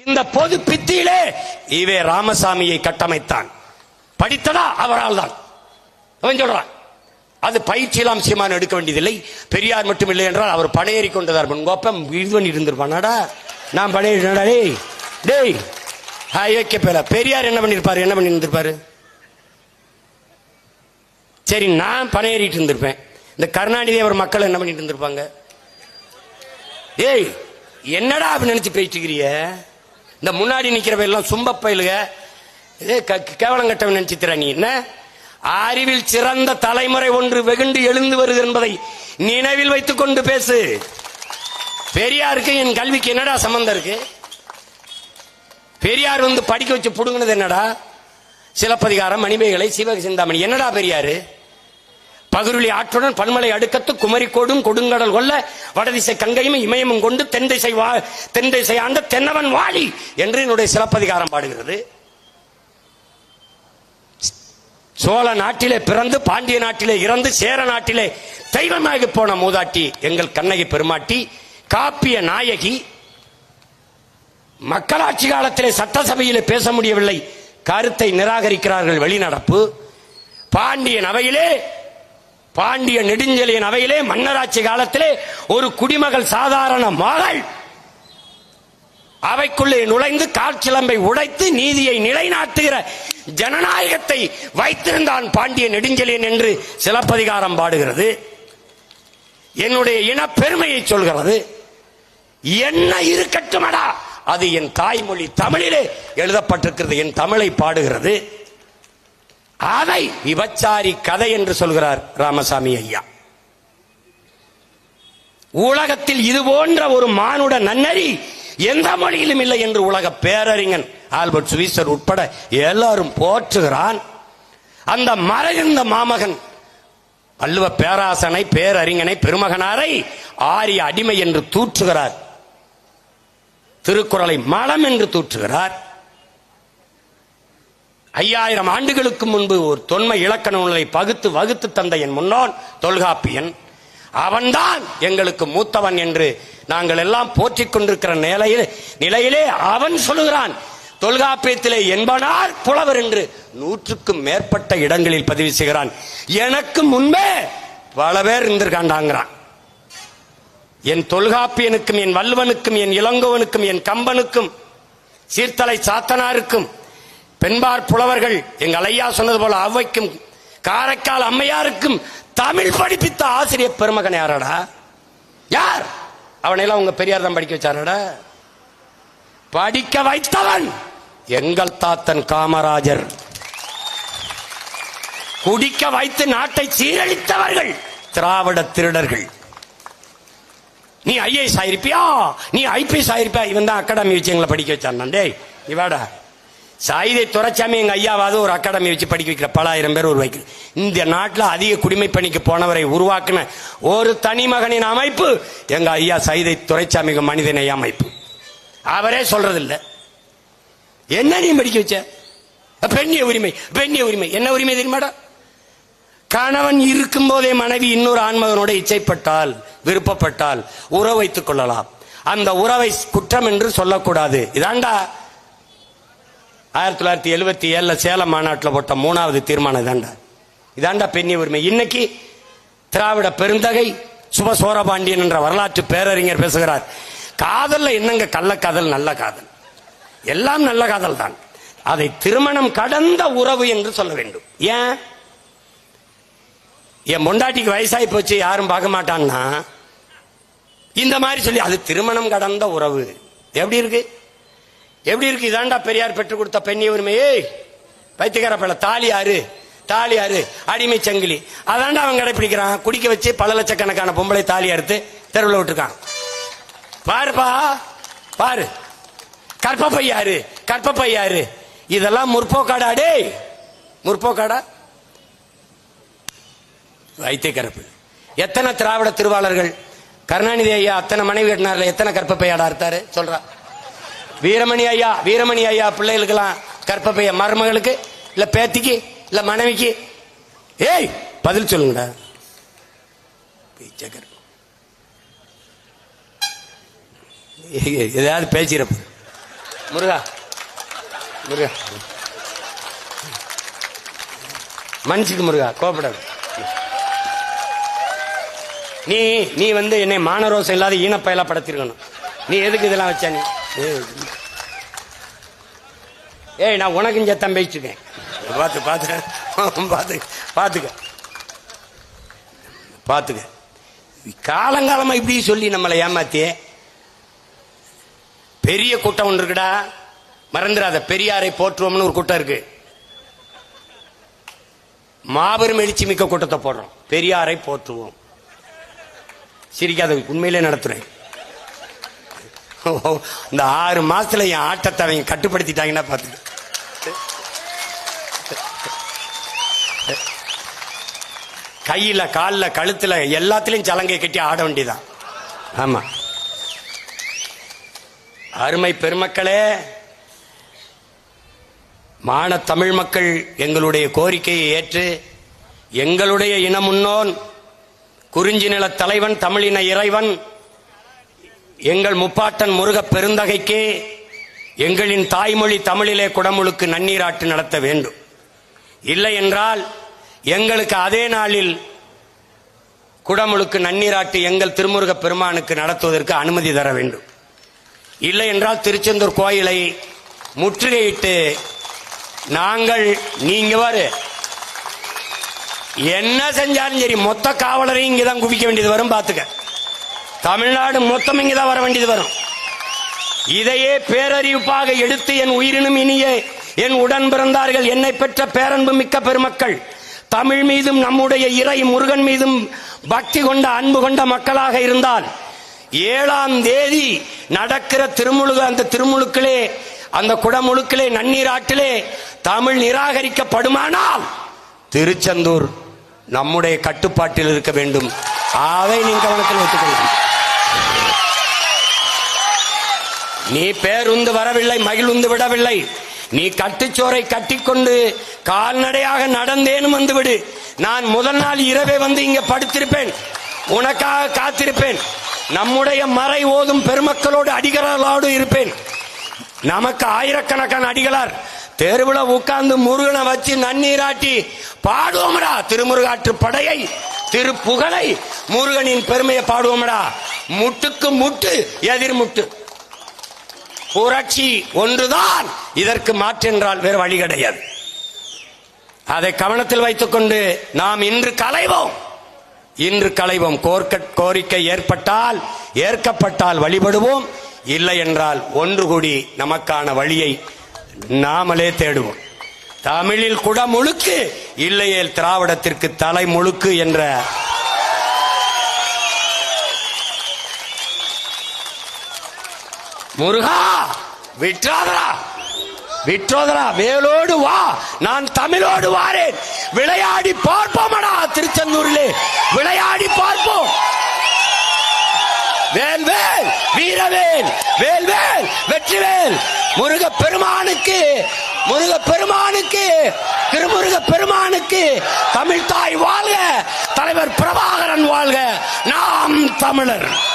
இந்த பொது பித்தியிலே இவே ராமசாமியை கட்டமைத்தான். படித்ததா? அவரால் தான் அவன் சொல்றான். அது பயிற்சியெல்லாம் சீமான் எடுக்க வேண்டியதில்லை. பெரியார் மட்டும் இல்லை என்றால் அவர் பணையேறி கொண்டதார். கோப்பம் இது பண்ணி இருந்திருப்பானாடா நான் பணையேறினடா டேய். டேய். ஹாய் வைக்க பேல பெரியார் என்ன பண்ணியிருப்பார் என்ன பண்ணி இருந்திருப்பாரு சரி நான் பணையேறிட்டு இருந்திருப்பேன். இந்த கருணாநிதி அவர் மக்கள் என்ன பண்ணிட்டு இருந்திருப்பாங்க? ஏய் என்னடா அப்படி நினைச்சு பேசிக்கிறிய இந்த முன்னாடி நிற்கிறவ எல்லாம் சும்ப பயிலுக. இதே கேவலம் கட்டவன் நினைச்சித்திர நீ. என்ன? அறிவில் சிறந்த தலைமுறை ஒன்று வெகுண்டு எழுந்து வருது என்பதை நினைவில் வைத்துக் கொண்டு பேசு. பெரியாருக்கு என் கல்விக்கு என்னடா சம்பந்தம் இருக்கு? பெரியார் வந்து படிக்க வச்சு புடுங்கினது என்னடா? சிலப்பதிகாரம் மணிமேகலை சிவக சிந்தாமணி. என்னடா பெரியாரு? பகருளி ஆற்றுடன் பன்மலை அடுக்கத்து குமரிக்கோடும் கொடுங்கடல் கொல்ல வடதிசை கங்கையும் இமயமும் கொண்டு தென் திசை வா தென் திசை ஆண்ட தென்னவன் வாளி என்று என்னுடைய சிலப்பதிகாரம் பாடுகிறது. சோழ நாட்டிலே பிறந்து பாண்டிய நாட்டிலே இறந்து சேர நாட்டிலே தெய்வமாகி போன மூதாட்டி எங்கள் கண்ணகி பெருமாட்டி காப்பிய நாயகி மக்களாட்சி காலத்திலே சட்டசபையிலே பேச முடியவில்லை. கருத்தை நிராகரிக்கிறார்கள் வெளிநடப்பு. பாண்டியன் அவையிலே பாண்டிய நெடுஞ்செலியன் அவையிலே மன்னராட்சி காலத்திலே ஒரு குடிமகள் சாதாரண மகள். அவைக்குள்ளே நுழைந்து காற்சிலம்பை உடைத்து நீதியை நிலைநாட்டுகிற ஜனநாயகத்தை வைத்திருந்தான் பாண்டிய நெடுஞ்செலியன் என்று சிலப்பதிகாரம் பாடுகிறது. என்னுடைய இன பெருமையை சொல்கிறது. என்ன இருக்கட்டுமடா? அது என் தாய்மொழி தமிழிலே எழுதப்பட்டிருக்கிறது என் தமிழை பாடுகிறது. அதை விபச்சாரி கதை என்று சொல்கிறார் ராமசாமி ஐயா. உலகத்தில் இது போன்ற ஒரு மானுட நன்னறி எந்த மொழியிலும் இல்லை என்று உலக பேரறிஞன் ஆல்பர்ட் சுவிசர் உட்பட எல்லாரும் போற்றுகிறான். அந்த மறைந்த மாமகன் வள்ளுவ பேராசனை பேரறிஞனை பெருமகனாரை ஆரிய அடிமை என்று தூற்றுகிறார். திருக்குறளை மலம் என்று தூற்றுகிறார். ஐயாயிரம் ஆண்டுகளுக்கு முன்பு ஒரு தொன்மை இலக்கண நூலை பகுத்து வகுத்து தந்த என் முன்னோன் தொல்காப்பியன். அவன்தான் எங்களுக்கு மூத்தவன் என்று நாங்கள் எல்லாம் போற்றிக் கொண்டிருக்கிற நிலையில் நிலையிலே அவன் சொல்லுகிறான் தொல்காப்பியத்திலே என்பனார் புலவர் என்று நூற்றுக்கும் மேற்பட்ட இடங்களில் பதிவு செய்கிறான். எனக்கு முன்பே பல பேர் இருந்திருக்காண்டாங்கிறான். என் தொல்காப்பியனுக்கும் என் வல்லுவனுக்கும் என் இளங்கோவனுக்கும் என் கம்பனுக்கும் சீர்தலை சாத்தனாருக்கும் பெண்பார் புலவர்கள் எங்கள் ஐயா சொன்னது போல அவைக்கும் காரைக்கால் அம்மையாருக்கும் தமிழ் படிப்பித்த ஆசிரியர் பெருமகன் யாரடா? யார்? அவனையெல்லாம் உங்க பெரியார் தான் படிக்க வச்சாரடா? படிக்க வைத்தவன் எங்கள் தாத்தன் காமராஜர். குடிக்க வைத்து நாட்டை சீரழித்தவர்கள் திராவிட திருடர்கள். நீ ஐஏஎஸ் ஆயிருப்பியா? நீ ஐபிஎஸ் ஆயிருப்பியா? இவன் தான் அகாடமி வச்சு எங்களை படிக்க வச்சான். டேய் இவாடா சாயுதை துறைச்சாமி எங்கள் ஐயாவாவது ஒரு அகாடமி வச்சு படிக்க வைக்கிற பலாயிரம் பேர் பேர் உருவாக்கி இந்த நாட்டில் அதிக குடிமை பணிக்கு போனவரை உருவாக்கின ஒரு தனி மகனின் அமைப்பு எங்கள் ஐயா சைதை துறைச்சாமிக்கு மனிதனை அமைப்பு. அவரே சொல்றதில்ல. என்ன நீ படிக்க வச்ச? பெண்ணிய உரிமை பெண்ணிய உரிமை. என்ன உரிமை தெரியுமாடா? கணவன் இருக்கும் போதே மனைவி இன்னொரு ஆண்மகனோட இச்சைப்பட்டால் விருப்பப்பட்டால் உறவு வைத்துக் கொள்ளலாம். அந்த உறவை குற்றம் என்று சொல்லக்கூடாது. இதாண்டா ஆயிரத்தி தொள்ளாயிரத்தி எழுபத்தி ஏழுல சேலம் மாநாட்டில் போட்ட மூணாவது தீர்மானம் இதாண்டா. இதாண்டா பெண்ணிய உரிமை. இன்னைக்கு திராவிட பெருந்தகை சுப சோரபாண்டியன் என்ற வரலாற்று பேரறிஞர் பேசுகிறார். காதல்ல என்னங்க கள்ளக்காதல் நல்ல காதல்? எல்லாம் நல்ல காதல் தான். அதை திருமணம் கடந்த உறவு என்று சொல்ல வேண்டும். ஏன்? என் பொண்டாட்டிக்கு வயசாகி போச்சு யாரும் பார்க்க மாட்டான்னா? இந்த மாதிரி சொல்லி அது திருமணம் கடந்த உறவு. எப்படி இருக்கு? எப்படி இருக்கு? இதாண்டா பெரியார் பெற்றுக் கொடுத்த பெண்ணிய உரிமையே பைத்தியக்கார பல தாலி ஆறு தாலி ஆறு அடிமை சங்கிலி. அதாண்டா அவன் கடைப்பிடிக்கிறான். குடிக்க வச்சு பல லட்சக்கணக்கான பொம்பளை தாலி அறுத்து தெருவில் விட்டுருக்கான். பாருப்பா பாரு. கற்பப்பையாரு கற்பப்பை யாரு இதெல்லாம் முற்போக்காடா டேய். முற்போக்காடா? வைத்தியக்கரப்பு எத்தனை திராவிட திருவாளர்கள்? கருணாநிதி ஐயா அத்தனை மனைவி கட்டினார்ல எத்தனை கற்பப்பையாடா இருத்தாரு சொல்றா. வீரமணி ஐயா வீரமணி ஐயா பிள்ளைகளுக்கெல்லாம் கற்பப்பைய மருமகளுக்கு இல்ல பேத்திக்கு இல்ல மனைவிக்கு. ஏய் பதில் சொல்லுங்கடா. பிச்சைக்காரன். ஏதாவது பேசிறப்ப முருகா முருகா. மன்னிச்சுக்கு முருகா கோபப்படாது. நீ நீ வந்து என்னை மானரோசம் இல்லாத ஈனப்பயலா படுத்திருக்கணும். நீ எதுக்கு இதெல்லாம் வச்ச நீ? ஏய், நான் உனக்கும் சத்தம் பேச்சுக்கேன் பார்த்து பார்த்து பார்த்து பார்த்துக்க. பார்த்துக்க. காலங்காலமாக இப்படி சொல்லி நம்மளை ஏமாத்தியே பெரிய கூட்டம் ஒன்று இருக்குடா. மறந்துடாத பெரியாரை போற்றுவோம்னு ஒரு கூட்டம் இருக்கு. மாபெரும் எழுச்சி மிக்க கூட்டத்தை போடுறோம். பெரியாரை போற்றுவோம். சிரிக்காத உண்மையிலே நடத்துறேன். இந்த ஆறு மாசத்துல என் ஆட்டத்தை அவங்க கட்டுப்படுத்திட்டாங்கன்னா பார்த்து கையில கால்ல கழுத்துல எல்லாத்துலயும் சலங்கை கட்டி ஆட வேண்டியதான் ஆமா. அருமை பெருமக்களே மான தமிழ் மக்கள் எங்களுடைய கோரிக்கையை ஏற்று எங்களுடைய இன முன்னோன் குறிஞ்சி நில தலைவன் தமிழின இறைவன் எங்கள் முப்பாட்டன் முருகப் பெருந்தகைக்கு எங்களின் தாய்மொழி தமிழிலே குடமுழுக்கு நன்னீராட்டு நடத்த வேண்டும். இல்லை என்றால் எங்களுக்கு அதே நாளில் குடமுழுக்கு நன்னீராட்டு எங்கள் திருமுருக பெருமானுக்கு நடத்துவதற்கு அனுமதி தர வேண்டும். இல்லை என்றால் திருச்செந்தூர் கோயிலை முற்றுகையிட்டு நாங்கள் நீங்க வரு. என்ன செஞ்சாலும் சரி மொத்த காவலரையும் இங்கே தான் குவிக்க வேண்டியது வரும் பார்த்துக்க தமிழ்நாடு மொத்தம் இங்கேதான் வர வேண்டியது வரும். இதையே பேரறிவிப்பாக எடுத்து என் உயிரினும் இனிய என் உடன் பிறந்தார்கள் என்னை பெற்ற பேரன்பு மிக்க பெருமக்கள் தமிழ் மீதும் நம்முடைய இறை முருகன் மீதும் பக்தி கொண்ட அன்பு கொண்ட மக்களாக இருந்தால் ஏழாம் தேதி நடக்கிற திருமுழுக அந்த திருமுழுக்கிலே அந்த குடமுழுக்கிலே நன்னீராட்டிலே தமிழ் நிராகரிக்கப்படுமானால் திருச்செந்தூர் நம்முடைய கட்டுப்பாட்டில் இருக்க வேண்டும். அதை நீ கவனத்தில் வைத்துக் கொள்ளுங்கள் நீ பேருந்து வரவில்லை மகிழ்ந்து விடவில்லை. நீ கட்டுச்சோரை கட்டிக்கொண்டு கால்நடையாக நடந்தேனும் வந்துவிடு. நான் முதல் நாள் இரவே வந்து இங்க படுத்திருப்பேன். உனக்காக காத்திருப்பேன். நம்முடைய மறை ஓதும் பெருமக்களோடு அடிகளாரோடு இருப்பேன். நமக்கு ஆயிரக்கணக்கான அடிகளார். தெருவில் உட்கார்ந்து முருகனை வச்சு நன்னீராட்டி பாடுவோம்டா திருமுருகாற்று படையை திருப்புகழை முருகனின் பெருமையை பாடுவோம்டா. முட்டுக்கு முட்டு எதிர் முட்டு. புரட்சி ஒன்றுதான். இதற்கு மாற்றென்றால் வேறு வழி கிடையாது. அதை கவனத்தில் வைத்துக்கொண்டு நாம் இன்று களைவோம். இன்று களைவோம். கோர்க்க கோரிக்கை ஏற்பட்டால் ஏற்கப்பட்டால் வழிபடுவோம். இல்லை என்றால் ஒன்று கூடி நமக்கான வழியை நாமளே தேடுவோம். தமிழில் குட முழுக்கு இல்லையேல் திராவிடத்திற்கு தலை முழுக்கு என்ற முருகா விற்றாதரா விற்றோதரா வேலோடு வா. நான் தமிழோடு வாரேன். விளையாடி பார்ப்போமடா திருச்செந்தூரிலே. விளையாடி பார்ப்போம். வேல்வேல் வீரவேல் வேல்வேல் வெற்றிவேல். முருக பெருமானுக்கு முருக பெருமானுக்கு திருமுருக பெருமானுக்கு தமிழ் தாய் வாழ்க தலைவர் பிரபாகரன் வாழ்க. நாம் தமிழர்.